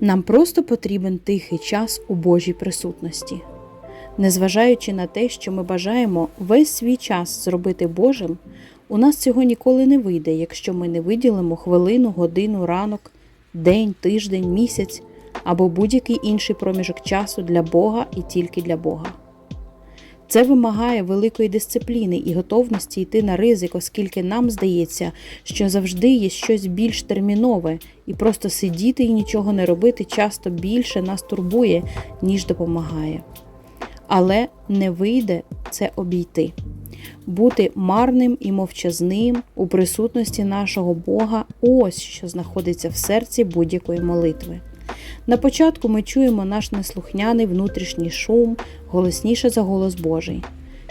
Нам просто потрібен тихий час у Божій присутності. Незважаючи на те, що ми бажаємо весь свій час зробити Божим, у нас цього ніколи не вийде, якщо ми не виділимо хвилину, годину, ранок, день, тиждень, місяць або будь-який інший проміжок часу для Бога і тільки для Бога. Це вимагає великої дисципліни і готовності йти на ризик, оскільки нам здається, що завжди є щось більш термінове, і просто сидіти і нічого не робити часто більше нас турбує, ніж допомагає. Але не вийде це обійти. Бути марним і мовчазним у присутності нашого Бога ось що знаходиться в серці будь-якої молитви. На початку ми чуємо наш неслухняний внутрішній шум голосніше за голос Божий.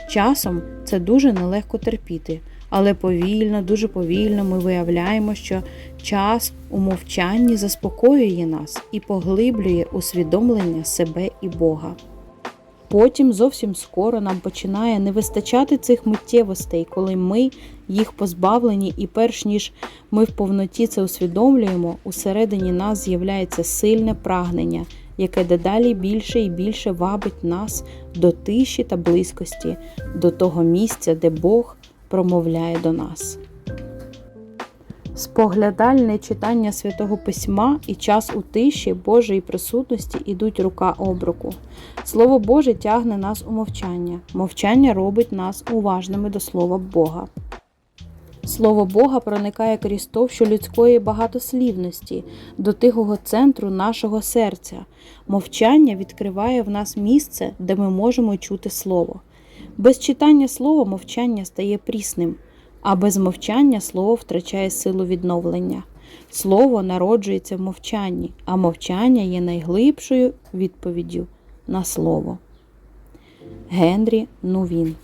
Часом це дуже нелегко терпіти, але повільно, дуже повільно ми виявляємо, що час у мовчанні заспокоює нас і поглиблює усвідомлення себе і Бога. Потім зовсім скоро нам починає не вистачати цих миттєвостей, коли ми їх позбавлені, і перш ніж ми в повноті це усвідомлюємо, усередині нас з'являється сильне прагнення, яке дедалі більше і більше вабить нас до тиші та близькості, до того місця, де Бог промовляє до нас. Споглядальне читання святого письма і час у тиші Божої присутності ідуть рука об руку. Слово Боже тягне нас у мовчання. Мовчання робить нас уважними до Слова Бога. Слово Бога проникає крізь товщу людської багатослівності до тихого центру нашого серця. Мовчання відкриває в нас місце, де ми можемо чути Слово. Без читання слова мовчання стає прісним, а без мовчання слово втрачає силу відновлення. Слово народжується в мовчанні, а мовчання є найглибшою відповіддю на слово. Генрі Нувін